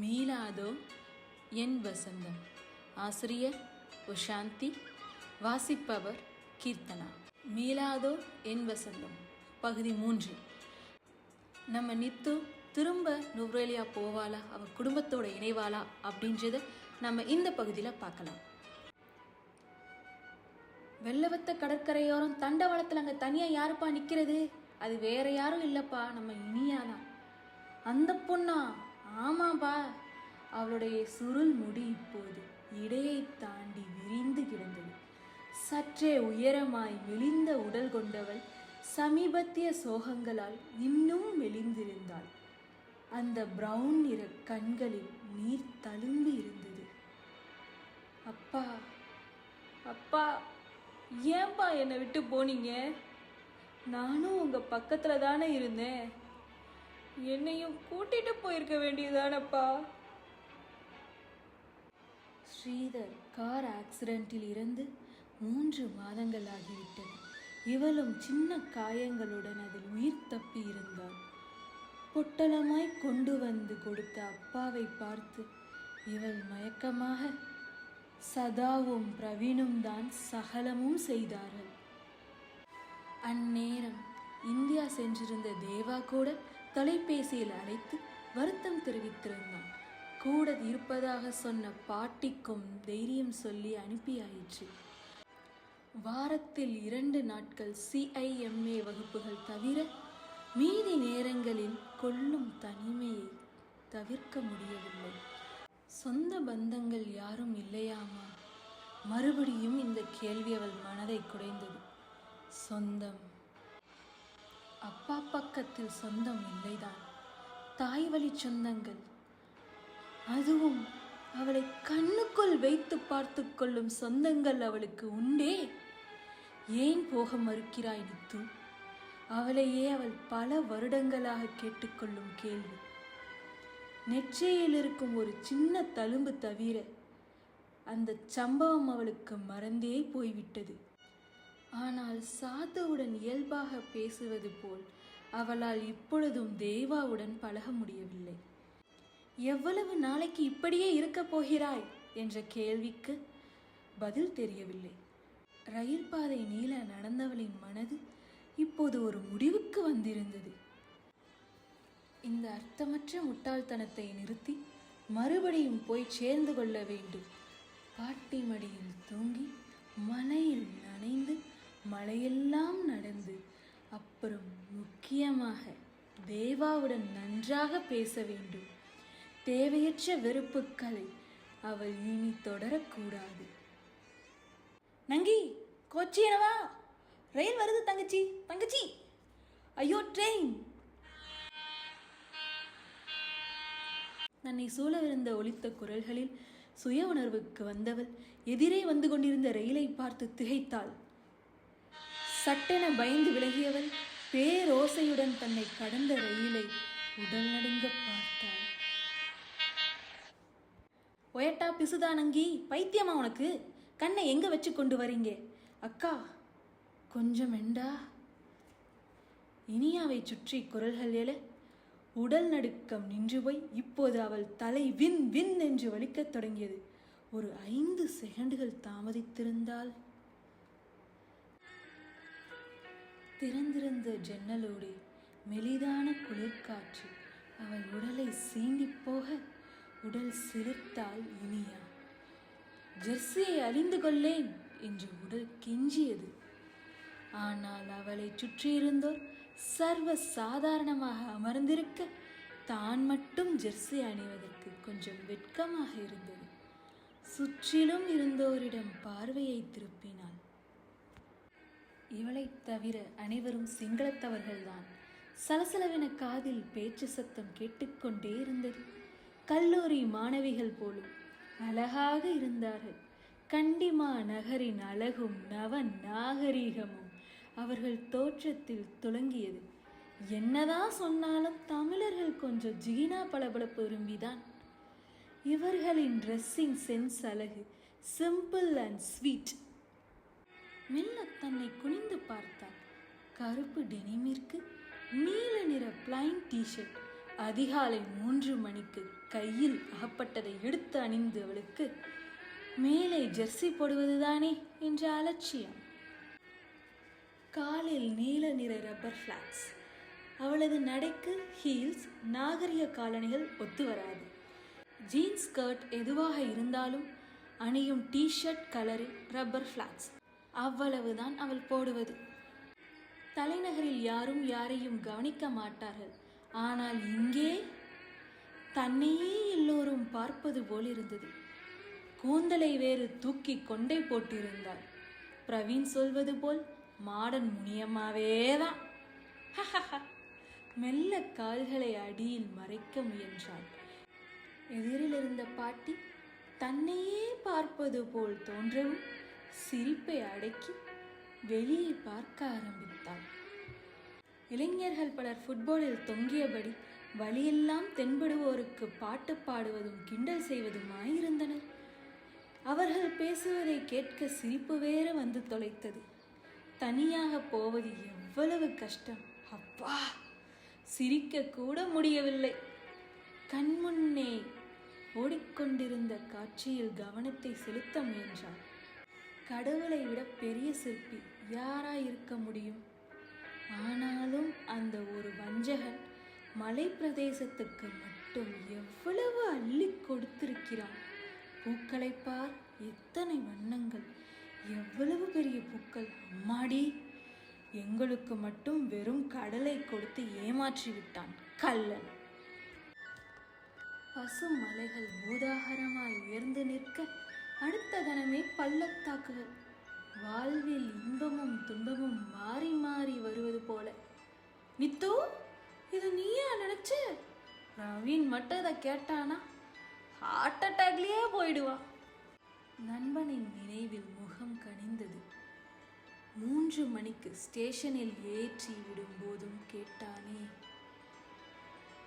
மீளாதோ என் வசந்தம். ஆசிரியர் உஷாந்தி வாசிப்பவர் கீர்த்தனா. மீளாதோ என் வசந்தம். பகுதி மூன்று. நம்ம நித்து திரும்ப நுவரேலியா போவாளா? அவ குடும்பத்தோட இணைவாளா? அப்படின்றத நம்ம இந்த பகுதியில் பார்க்கலாம். வெள்ளவத்த கடற்கரையோரம் தண்டவாளத்தில் அங்கே தனியாக யாருப்பா நிற்கிறது அது வேற யாரும் இல்லைப்பா. நம்ம இனியாதான். அந்த பொண்ணா ஆமாப்பா. அவளுடைய சுருள் முடி இப்போது இடையை தாண்டி விரிந்து கிடந்தது. சற்றே உயரமாய் மெலிந்த உடல் கொண்டவள் சமீபத்திய சோகங்களால் இன்னும் மெலிந்திருந்தாள். அந்த பிரவுன் நிற கண்களில் நீர் தழும்பி இருந்தது. அப்பா அப்பா ஏன்பா என்னை விட்டு போனீங்க? நானும் உங்க பக்கத்துல தானே இருந்தேன். என்னையும் கூட்டிட்டு போயிருக்க வேண்டியதானப்பா? ஸ்ரீதர் கார் ஆக்சிடென்ட்டில் இருந்து மூன்று மாதங்கள் ஆகிவிட்டன இவளும் சின்ன காயங்களுடன் அதில் உயிர் தப்பி இருந்தாள். பொட்டலமாய் கொண்டு வந்து கொடுத்த அப்பாவை பார்த்து இவள் மயக்கமாக சதாவும் பிரவீனும் தான் சகலமும் செய்தார்கள். அந்நேரம் இந்தியா சென்றிருந்த தேவா கூட தொலைபேசியில் அழைத்து வருத்தம் தெரிவித்திருந்தான். கூட இருப்பதாக சொன்ன பாட்டிக்கும் தைரியம் சொல்லி அனுப்பியாயிற்று. வாரத்தில் இரண்டு நாட்கள் சிஐஎம்ஏ வகுப்புகள் தவிர மீதி நேரங்களில் கொள்ளும் தனிமையை தவிர்க்க முடியவில்லை. சொந்த பந்தங்கள் யாரும் இல்லையாமா? மறுபடியும் இந்த கேள்வி அவள் மனதை குடைந்தது. சொந்தம். அப்பா பக்கத்தில் சொந்தம் இல்லைதான். தாய் வழி சொந்தங்கள். அதுவும் அவளை கண்ணுக்குள் வைத்து பார்த்து கொள்ளும் சொந்தங்கள் அவளுக்கு உண்டே. ஏன் போக மறுக்கிறாய் நித்து அவளையே அவள் பல வருடங்களாக கேட்டுக்கொள்ளும் கேள்வி. நெற்றியில் இருக்கும் ஒரு சின்ன தழும்பு தவிர அந்த சம்பவம் அவளுக்கு மறந்தே போய்விட்டது. ஆனால் சாத்துவுடன் இயல்பாக பேசுவது போல் அவளால் இப்பொழுதும் தேவாவுடன் பழக முடியவில்லை. எவ்வளவு நாளைக்கு இப்படியே இருக்கப் போகிறாய்? என்ற கேள்விக்கு பதில் தெரியவில்லை. ரயில் பாதை நீள நடந்தவளின் மனது இப்போது ஒரு முடிவுக்கு வந்திருந்தது. இந்த அர்த்தமற்ற முட்டாள்தனத்தை நிறுத்தி மறுபடியும் போய் சேர்ந்து கொள்ள வேண்டும். பாட்டி மடியில் தூங்கி மலையில் நனைந்து மலையெல்லாம் நடந்து அப்புறம் முக்கியமாக தேவாவுடன் நன்றாக பேச வேண்டும். தேவையற்ற வெறுப்புக்களை அவள் இனி தொடரக்கூடாது. நங்கி கொச்சியனவா ரயில் வருது தங்கச்சி தங்கச்சி. ஐயோ ட்ரெயின் தன்னை சூழவிருந்த ஒலித்த குரல்களில் சுய உணர்வுக்கு வந்தவள் எதிரே வந்து கொண்டிருந்த ரயிலை பார்த்து திகைத்தாள். சட்டென பயந்து விலகியவள் பேரோசையுடன் தன்னை கடந்த ரயிலை உடல் நடுங்க பார்த்தாள். ஒயட்டா பிசுதானங்கி பைத்தியமா உனக்கு? கண்ணை எங்க வச்சு கொண்டு வரீங்க? அக்கா கொஞ்சம் எண்டா இனியாவை சுற்றி குரல்கள் எழ உடல் நடுக்கம் நின்று போய் இப்போது அவள் தலை வின் வின் என்று வலிக்கத் தொடங்கியது. ஒரு ஐந்து செகண்டுகள் தாமதித்திருந்தால் திறந்திருந்த ஜன்னலோடு மெலிதான குளிர்காற்று அவள் உடலை சீண்டி போக உடல் சிலிர்த்தாள் இனியா. ஜெர்சியை அறிந்து கொள்ளேன் என்று உடல் கெஞ்சியது. ஆனால் அவளை சுற்றியிருந்தோர் சர்வ சாதாரணமாக அமர்ந்திருக்க தான் மட்டும் ஜெர்சி அணிவதற்கு கொஞ்சம் வெட்கமாக இருந்தது. சுற்றிலும் இருந்தோரிடம் பார்வையை திருப்பினாள். இவளை தவிர அனைவரும் சிங்களத்தவர்கள்தான். சலசலவென காதில் பேச்சு சத்தம் கேட்டுக்கொண்டே இருந்தது கல்லூரி மாணவிகள் போலும் அழகாக இருந்தார்கள். கண்டிமா நகரின் அழகும் நவ நாகரீகமும் அவர்கள் தோற்றத்தில் துலங்கியது. என்னதான் சொன்னாலும் தமிழர்கள் கொஞ்சம் ஜீனா பளபளப்பு விரும்பிதான். இவர்களின் ட்ரெஸ்ஸிங் சென்ஸ் அழகு சிம்பிள் அண்ட் ஸ்வீட் மெல்ல தன்னை குனிந்து பார்த்தாள். கருப்பு டெனிமிற்கு நீல நிற பிளைன் டிஷர்ட் அதிகாலை மூன்று மணிக்கு கையில் அகப்பட்டதை எடுத்து அணிந்து அவளுக்கு மேலே ஜெர்சி போடுவதுதானே என்ற அலட்சியம். காலில் நீல நிற ரப்பர் ஃப்ளாட்ஸ் அவளது நடைக்கு ஹீல்ஸ் நாகரிக காலணிகள் ஒத்து வராது. ஜீன்ஸ் ஸ்கர்ட் எதுவாக இருந்தாலும் அணியும் டி-ஷர்ட் கலரில் ரப்பர் ஃப்ளாட்ஸ் அவ்வளவுதான் அவள் போடுவது. தலைநகரில் யாரும் யாரையும் கவனிக்க மாட்டார்கள். ஆனால் இங்கே தன்னையே எல்லோரும் பார்ப்பது போல் இருந்தது கூந்தலை வேறு தூக்கி கொண்டை போட்டிருந்தாள். பிரவீன் சொல்வது போல் மாடன் முனியம்மாவேதான். மெல்ல கால்களை அடியில் மறைக்க முயன்றாள். எதிரில் இருந்த பாட்டி தன்னையே பார்ப்பது போல் தோன்றவும் சிரிப்பை அடக்கி வெளியே பார்க்க ஆரம்பித்தாள். இளைஞர்கள் பலர் ஃபுட்பாலில் தொங்கியபடி வழியெல்லாம் தென்படுவோருக்கு பாட்டு பாடுவதும் கிண்டல் செய்வதுமாயிருந்தனர் அவர்கள் பேசுவதை கேட்க சிரிப்பு வேற வந்து தொலைத்தது. தனியாக போவது எவ்வளவு கஷ்டம். அப்பா சிரிக்க கூட முடியவில்லை. கண்முன்னே ஓடிக்கொண்டிருந்த காட்சியில் கவனத்தை செலுத்த முயன்றார் கடவுளை விட பெரிய சிற்பி யாரா இருக்க முடியும்? ஆனாலும் அந்த ஒரு வஞ்சகன் மலை பிரதேசத்துக்கு மட்டும் எவ்வளவு அள்ளி கொடுத்திருக்கிறான்? பூக்களை பார் எத்தனை வண்ணங்கள்? எவ்வளவு பெரிய பூக்கள்? அம்மாடி! எங்களுக்கு மட்டும் வெறும் கடலை கொடுத்து ஏமாற்றி விட்டான் கள்ளன். பசு மலைகள் பூதாகரமாய் உயர்ந்து நிற்க அடுத்த கணமே பள்ளத்தாக்குகள். வாழ்வில் இன்பமும் துன்பமும் மாறி மாறி வருவது போல. நித்து இது நீயா நினைச்ச? ரவீன் மட்டும் இதை கேட்டானா? ஹார்ட் அட்டாக்லயே போயிடுவான் நண்பனின் நினைவில் முகம் கனிந்தது. மூன்று மணிக்கு ஸ்டேஷனில் ஏற்றி விடும் போதும் கேட்டானே.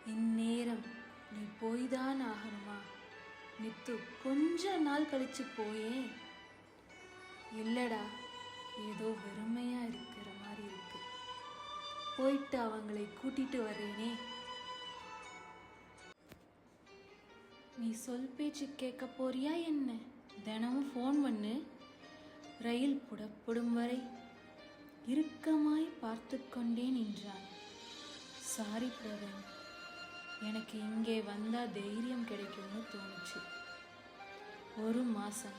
இந்நேரம் நீ போய்தான் ஆகணுமா? நித்து கொஞ்ச நாள் கழிச்சு போயே. இல்லடா ஏதோ வெறுமையா இருக்கிற மாதிரி இருக்கு. போயிட்டு அவங்களை கூட்டிட்டு வர்றேனே நீ சொல் பேச்சு கேட்க போறியா என்ன? தினமும் ஃபோன் பண்ணு. ரயில் புடப்படும் வரை இறுக்கமாய் பார்த்து கொண்டே நின்றான். சாரி பிரவீன் எனக்கு இங்கே வந்தா தைரியம் கிடைக்கும்னு தோணுச்சு. ஒரு மாசம்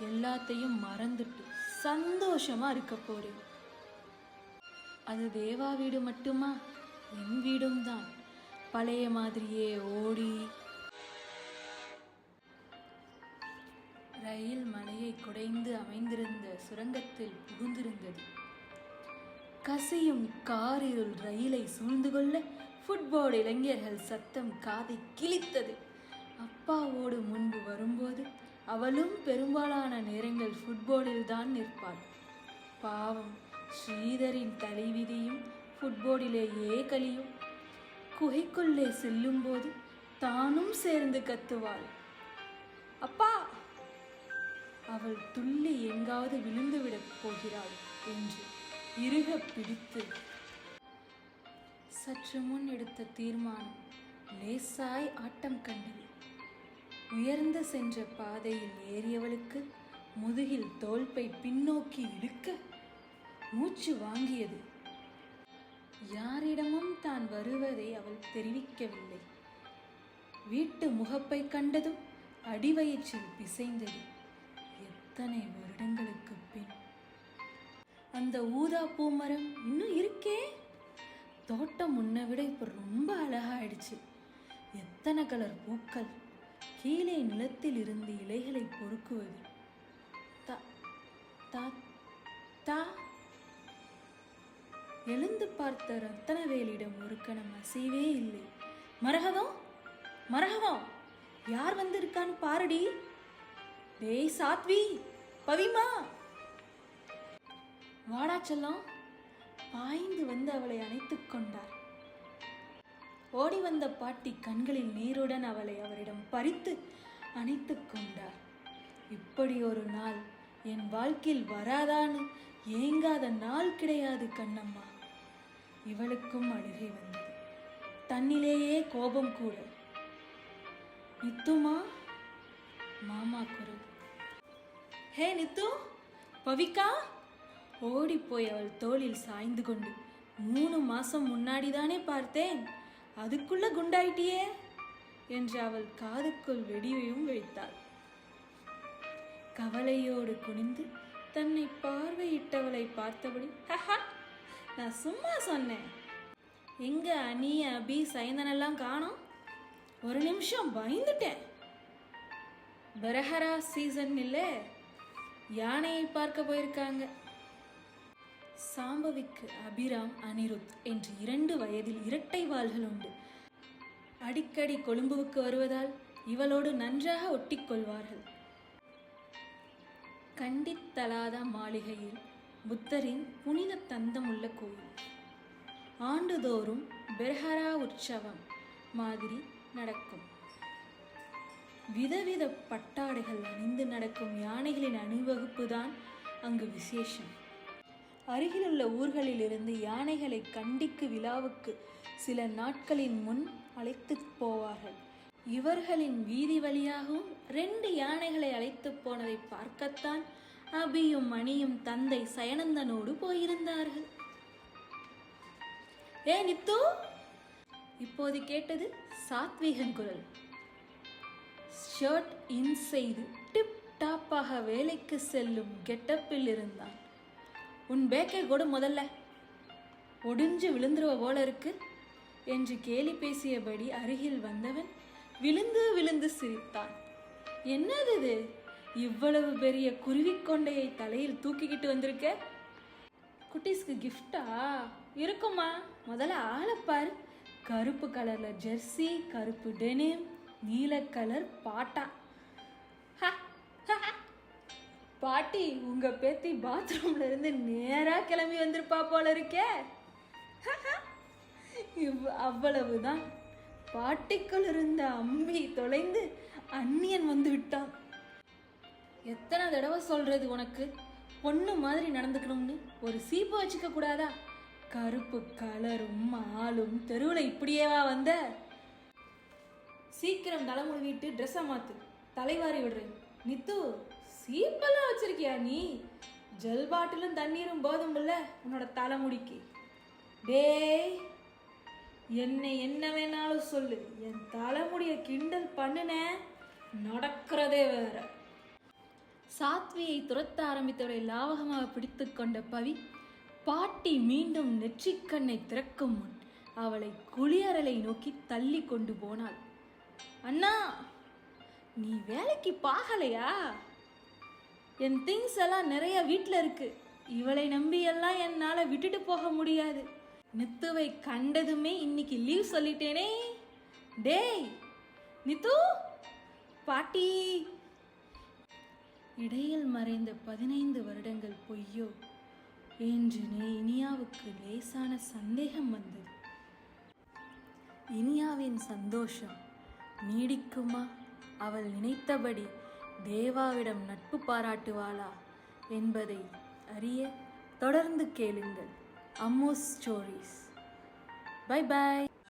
எல்லாத்தையும் மறந்துட்டு சந்தோஷமா இருக்க போறேன். அது தேவா வீடு மட்டுமா? என் வீடும் தான். பழைய மாதிரியே ஓடி. ரயில் மலையை குடைந்து அமைந்திருந்த சுரங்கத்தில் புகுந்திருந்தது. கசியும் காரிருள் ரயிலை சூழ்ந்து கொள்ள ஃபுட்பால் இளைஞர்கள் சத்தம் காதை கிழித்தது. அப்பாவோடு முன்பு வரும்போது அவளும் பெரும்பாலான நேரங்கள் ஃபுட்பாலில் தான் நிற்பாள். பாவம் ஸ்ரீதரின் தலைவிதியும் ஃபுட்போர்டிலேயே கலியும். குகைக்குள்ளே செல்லும்போது தானும் சேர்ந்து கத்துவாள். அப்பா! அவள் துள்ளி எங்காவது விழுந்துவிடப் போகிறாள் என்று இருக பிடித்து. சற்று முன் எடுத்த தீர்மானம் லேசாய் ஆட்டம் கண்டது. உயர்ந்து சென்ற பாதையில் ஏறியவளுக்கு முதுகில் தோல்பை பின்னோக்கி இழுக்க மூச்சு வாங்கியது. யாரிடமும் தான் வருவதை அவள் தெரிவிக்கவில்லை. வீட்டு முகப்பை கண்டதும் அடிவயிற்றில் பிசைந்தது. எத்தனை வருடங்களுக்கு பின். அந்த ஊதா பூமரம் இன்னும் இருக்கே? தோட்டம் முன்னை விட இப்போ ரொம்ப அழகாயிடுச்சு. எத்தனை கலர் பூக்கள். கீழே நிலத்தில் இருந்து இலைகளை பொறுக்குவது. தா தா தா. எழுந்து பார்த்த ரத்தனவேலிடம் ஒரு கணம் அசைவே இல்லை. மரகதம் மரகதம் யார் வந்திருக்கான்னு பாருடி? டேய் சாத்வி பவிமா. வாடா செல்லம். பாய்ந்து வந்து அவளை அணைத்துக் கொண்டார். ஓடி வந்த பாட்டி கண்களில் நீருடன் அவளை அவரிடம் பறித்து அணைத்துக் கொண்டார். இப்படி ஒரு நாள் என் வாழ்க்கையில் வராதான்னு ஏங்காத நாள் கிடையாது கண்ணம்மா. இவளுக்கும் அழுகை வந்தது. தன்னிலேயே கோபம் கூட. நித்துமா? மாமா குரல். ஹே நித்து பவிகா ஓடிப்போய் அவள் தோளில் சாய்ந்து கொண்டு மூணு மாசம் முன்னாடி தானே பார்த்தேன். அதுக்குள்ள குண்டாயிட்டியே என்று அவள் காதுக்குள் வெடியையும் வைத்தாள் கவலையோடு குனிந்து தன்னை பார்வையிட்டவளை பார்த்தபடி நான் சும்மா சொன்னேன். எங்க அணி அபி சைந்தனெல்லாம் காணோம். ஒரு நிமிஷம் பயந்துட்டேன். பெரஹரா சீசன் இல்லை யானையை பார்க்க போயிருக்காங்க. சாம்பவிக்கு அபிராம் அனிருத் என்று இரண்டு வயதில் இரட்டை வாள்கள் உண்டு. அடிக்கடி கொழும்புவுக்கு வருவதால் இவளோடு நன்றாக ஒட்டிக்கொள்வார்கள். கண்டித்தலாதா மாளிகையில் புத்தரின் புனித தந்தம் உள்ள கோயில். ஆண்டுதோறும் பெர்ஹரா உற்சவம் மாதிரி நடக்கும். விதவித பட்டாடைகள் அணிந்து நடக்கும் யானைகளின் அணிவகுப்பு தான் அங்கு விசேஷம். அருகிலுள்ள ஊர்களிலிருந்து யானைகளை கண்டிக்கு விழாவுக்கு சில நாட்களின் முன் அழைத்து போவார்கள். இவர்களின் வீதி வழியாகவும் ரெண்டு யானைகளை அழைத்து போனதை பார்க்கத்தான் அபியும் மணியும் தந்தை சயனந்தனோடு போயிருந்தார்கள். ஏ நித்து! இப்போது கேட்டது சாத்வீகன் குரல். ஷர்ட் இன் செய்து டிப் டாப்பாக வேலைக்கு செல்லும் கெட்டப்பில் இருந்தான். உன் பேக்கை கொடு முதல்ல. ஒடிஞ்சு விழுந்துருவ போல இருக்கு என்று கேலி பேசியபடி அருகில் வந்தவன் விழுந்து விழுந்து சிரித்தான். என்னது இது? இவ்வளவு பெரிய குருவிக்கொண்டையை தலையில் தூக்கிக்கிட்டு வந்திருக்க? குட்டீஸ்க்கு கிஃப்டா இருக்குமா? முதல்ல ஆளை கருப்பு கலர்ல ஜெர்சி கருப்பு டெனிம் நீல கலர் பாட்டா. பாட்டி உங்க பேத்தி பாத்ரூம்ல இருந்து நேரா கிளம்பி வந்திருப்பா போல இருக்கே. இவ்- அவ்வளவுதான். பாட்டிக்குள் இருந்த அம்பி தொலைந்து அந்நியன் வந்து விட்டான். எத்தனை தடவை சொல்றது உனக்கு? பொண்ணு மாதிரி நடந்துக்கணும்னு ஒரு சீப்பு வச்சுக்க கூடாதா? கருப்பு கலரும் ஆளும் தெருவில் இப்படியேவா வந்த? சீக்கிரம் தலைமுழுவிட்டு ட்ரெஸ்ஸை மாத்து. தலைவாரி விடுறேன். நித்து சீப்பெல்லாம் வச்சிருக்கியா நீ? ஜெல் பாட்டிலும் தண்ணீரும் போதும்ல உன்னோட தலைமுடிக்கு. டேய் என்னை என்ன வேணாலும் சொல்லு. என் தலைமுடிய கிண்டல் பண்ணுன நடக்கிறதே வேற. சாத்வியை துரத்த ஆரம்பித்தவரை லாவகமாக பிடித்து கொண்ட பவி பாட்டி மீண்டும் நெற்றிக்கண்ணை திறக்கும் முன் அவளை குளியரலை நோக்கி தள்ளி கொண்டு போனாள். அண்ணா நீ வேலைக்கு பாகலையா? என் திங்ஸ் எல்லாம் நிறைய வீட்டில் இருக்கு. இவளை நம்பி எல்லாம் என்னால் விட்டுட்டு போக முடியாது. நித்துவை கண்டதுமே இன்னைக்கு லீவ் சொல்லிட்டேனே. டேய் நித்து பாட்டி. இடையில் மறைந்த பதினைந்து வருடங்கள் பொய்யோ? என்று நே இனியாவுக்கு லேசான சந்தேகம் வந்தது. இனியாவின் சந்தோஷம் நீடிக்குமா? அவள் நினைத்தபடி தேவாவிடம் நட்பு பாராட்டுவாளா என்பதை அறிய தொடர்ந்து கேளுங்கள். அம்மோஸ் ஸ்டோரிஸ். Bye bye.